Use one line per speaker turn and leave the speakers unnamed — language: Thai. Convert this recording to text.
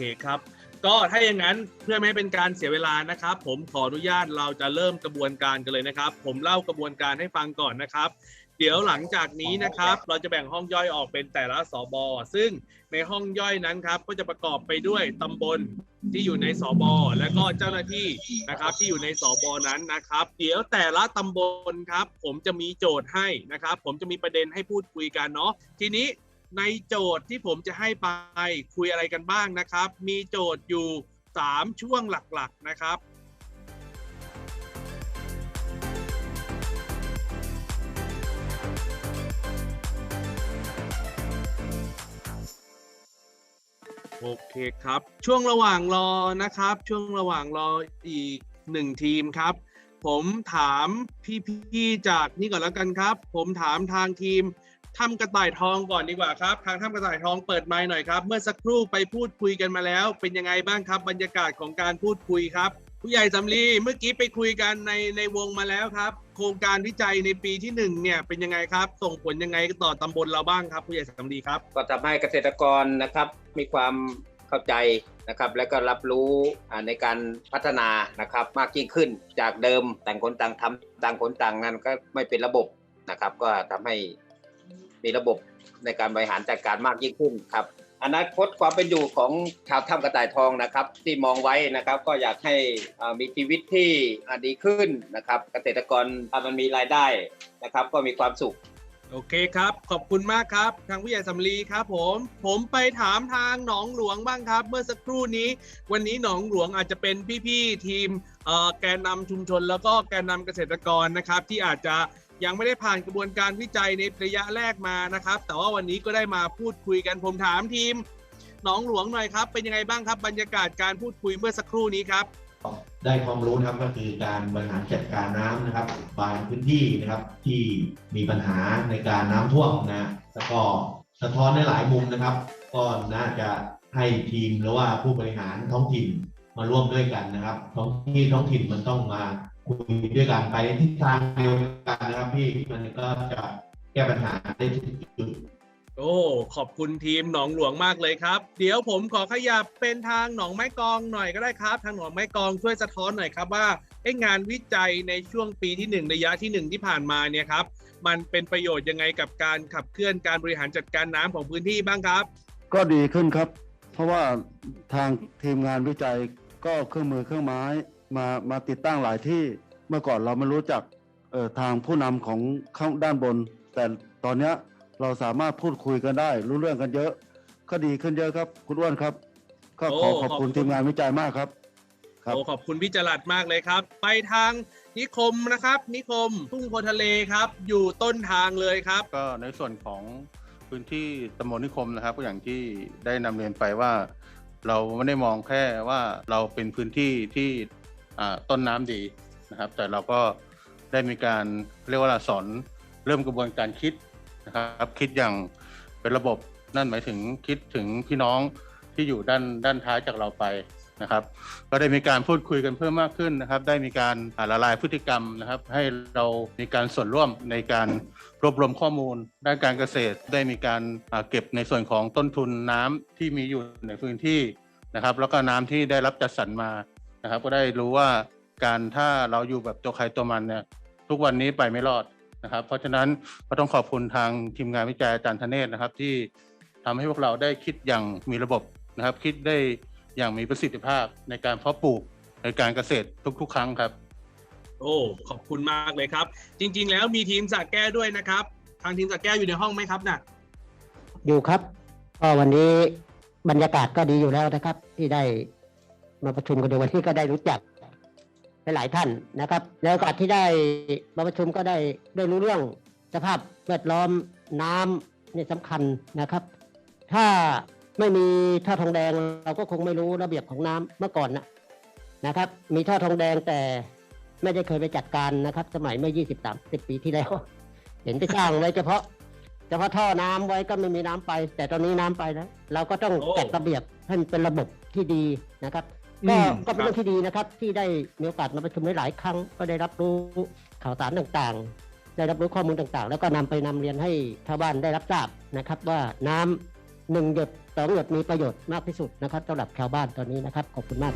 เคครับ ก็ถ้าอย่างนั้นเพื่อไม่ให้เป็นการเสียเวลานะครับ ผมขออนุญาตเราจะเริ่มกระบวนการกันเลยนะครับ ผมเล่ากระบวนการให้ฟังก่อนนะครับ เดี๋ยวหลังจากนี้นะครับ เราจะแบ่งห้องย่อยออกเป็นแต่ละสบซึ่งในห้องย่อยนั้นครับ ก็จะประกอบไปด้วยตำบลที่อยู่ในสบและก็เจ้าหน้าที่นะครับ ที่อยู่ในสบนั้นนะครับ เดี๋ยวแต่ละตำบลครับ ผมจะมีโจทย์ให้นะครับ ผมจะมีประเด็นให้พูดคุยกันเนาะทีนี้ ในโจทย์ที่ผมจะให้ไปคุยอะไรกันบ้างนะครับ มีโจทย์อยู่ 3 ช่วงหลักๆนะครับ โอเคครับ ช่วงระหว่างรอนะครับ ช่วงระหว่างรออีกหนึ่งทีมครับ ผมถามพี่ๆจากนี่ก่อนแล้วกันครับ ผมถามทางทีม ถ้ำกระต่ายทองก่อนดีกว่าครับ ทางถ้ำกระต่ายทองเปิดไมค์หน่อยครับ เมื่อสักครู่ไปพูดคุยกันมาแล้ว เป็นยังไงบ้างครับ บรรยากาศของการพูดคุยครับ ผู้ใหญ่สำลีเมื่อกี้ไปคุยกันในในวงมาแล้วครับ โครงการวิจัยในปีที่หนึ่งเนี่ยเป็นยังไงครับ ส่งผลยังไงต่อตำบลเราบ้างครับ ผู้ใหญ่สำลีครับ
ก็ทำให้เกษตรกรนะครับมีความเข้าใจนะครับและก็รับรู้ในการพัฒนานะครับมากยิ่งขึ้นจากเดิมต่างคนต่างทำต่างคนต่างงานก็ไม่เป็นระบบนะครับ ก็ทำให้ มีระบบในการบริหารจัดการมากยิ่งขึ้นครับอนาคตความเป็นอยู่ของชาวถ้ำกระต่ายทองนะครับ ที่มองไว้นะครับก็อยากให้มีชีวิตที่ดีขึ้นนะครับ เกษตรกรอ่ามันมีรายได้นะครับ ก็มีความสุข
โอเคครับ ขอบคุณมากครับ ทางผู้ใหญ่สำลีครับผม ผมไปถามทางหนองหลวงบ้างครับ เมื่อสักครู่นี้ วันนี้หนองหลวงอาจจะเป็นพี่ๆทีมแกนนำชุมชน แล้วก็แกนนำเกษตรกรนะครับที่อาจจะ ยังไม่ได้ผ่านกระบวนการวิจัยในระยะแรกมานะครับ แต่ว่าวันนี้ก็ได้มาพูดคุยกันผมถามทีมหนองหลวงหน่อยครับ เป็นยังไงบ้างครับ บรรยากาศการพูดคุยเมื่อสักครู่นี้ครับ
ได้ความรู้นะครับก็คือการบริหารจัดการน้ำนะครับบางพื้นที่นะครับที่มีปัญหาในการน้ำท่วมนะแล้วก็สะท้อนในหลายมุมนะครับ ก็น่าจะให้ทีมหรือว่าผู้บริหารท้องถิ่นมาร่วมด้วยกันนะครับ ท้องที่ท้องถิ่นมันต้องมา คุยด้วยกันไปในทิศทางเดียวกันนะครับพี่มันก็จะแก้ปัญหาได้ทุกจุด
โอ้ขอบคุณทีมหนองหลวงมากเลยครับ เดี๋ยวผมขอขยับเป็นทางหนองไม้กองหน่อยก็ได้ครับ ทางหนองไม้กองช่วยสะท้อนหน่อยครับว่าไอ้งานวิจัยในช่วงปีที่หนึ่งระยะที่หนึ่งที่ผ่านมาเนี่ยครับ มันเป็นประโยชน์ยังไงกับการขับเคลื่อนการบริหารจัดการน้ำของพื้นที่บ้างครับ
ก็ดีขึ้นครับ เพราะว่าทางทีมงานวิจัยก็เครื่องมือเครื่องไม้ มามาติดตั้งหลายที่เมื่อก่อนเราไม่รู้จักเอ่อทางผู้นำของข้างด้านบน แต่ตอนเนี้ยเราสามารถพูดคุยกันได้ รู้เรื่องกันเยอะก็ดีขึ้นเยอะครับ คุณอ้วนครับ ก็ขอ
โอ้
ขอบ
ขอบคุ
คุณณทีมงานวิจัยมากครับครับ
โอ้ขอบคุณพี่จรัดมากเลยครับ ไปทางนิคมนะครับ นิคมทุ่งโพทะเลครับ อยู่ต้นทางเลยครับ
ก็ในส่วนของพื้นที่ตำบลนิคมนะครับก็อย่างที่ได้นำเรียนไปว่า เราไม่ได้มองแค่ว่าเราเป็นพื้นที่ที่อ่า ต้นน้ำดีนะครับ แต่เราก็ได้มีการเรียกว่าสอนเริ่มกระบวนการคิดนะครับ คิดอย่างเป็นระบบนั่นหมายถึงคิดถึงพี่น้องที่อยู่ด้านด้านท้ายจากเราไปนะครับ ก็ได้มีการพูดคุยกันเพิ่มมากขึ้นนะครับ ได้มีการาละลายพฤติกรรมนะครับ ให้เรามีการส่วนร่วมในการรวบรวมข้อมูล ด้านการเกษตร ได้มีการเก็บในส่วนของต้นทุนน้ำที่มีอยู่ในพื้นที่นะครับ แล้วก็น้ำที่ได้รับจัดสรรมา นะครับ ก็ได้รู้ว่าการถ้าเราอยู่แบบตัวใครตัวมันเนี่ยทุกวันนี้ไปไม่รอดนะครับ เพราะฉะนั้นก็ต้องขอบคุณทางทีมงานวิจัยอาจารย์ธเนศนะครับ ที่ทำให้พวกเราได้คิดอย่างมีระบบนะครับ คิดได้อย่างมีประสิทธิภาพในการเพาะปลูกในการเกษตรทุก ๆ ครั้งครับ
โอ้ขอบคุณมากเลยครับ จริง ๆ แล้วมีทีมสระแก้วด้วยนะครับ ทางทีมสระแก้วอยู่ในห้องไหมครับน่ะ
อยู่ครับก็วันนี้บรรยากาศก็ดีอยู่แล้วนะครับ ที่ได้ มาประชุมกันในวันนี้ก็ได้รู้จักหลายๆท่านนะครับแล้วโอกาสที่ได้มาประชุมก็ได้ได้รู้เรื่องสภาพแวดล้อมน้ำนี่สำคัญนะครับ ถ้าไม่มีท่อทองแดงเราก็คงไม่รู้ระเบียบของน้ำเมื่อก่อนนะนะครับ มีท่อทองแดงแต่ไม่ได้เคยไปจัดการนะครับ สมัยเมื่อ 20 30 ปีที่แล้ว เห็นไปสร้างไว้เฉพาะเฉพาะท่อน้ำไว้ก็ไม่มีน้ำไป แต่ตอนนี้น้ำไปแล้วเราก็ต้อง
โอ้
จัดระเบียบให้มันเป็นระบบที่ดีนะครับ ก็
อืม
ก็เป็น
ครับ
เรื่องที่ดีนะครับ ที่ได้มีโอกาสมาประชุมหลายๆครั้งก็ได้รับรู้ข่าวสารต่างๆ ได้รับรู้ข้อมูลต่างๆ แล้วก็นำไปนำเรียนให้ชาวบ้านได้รับทราบนะครับ ว่าน้ำหนึ่งหยดสองหยดมีประโยชน์มากที่สุดนะครับสำหรับชาวบ้านตอนนี้นะครับขอบคุณมาก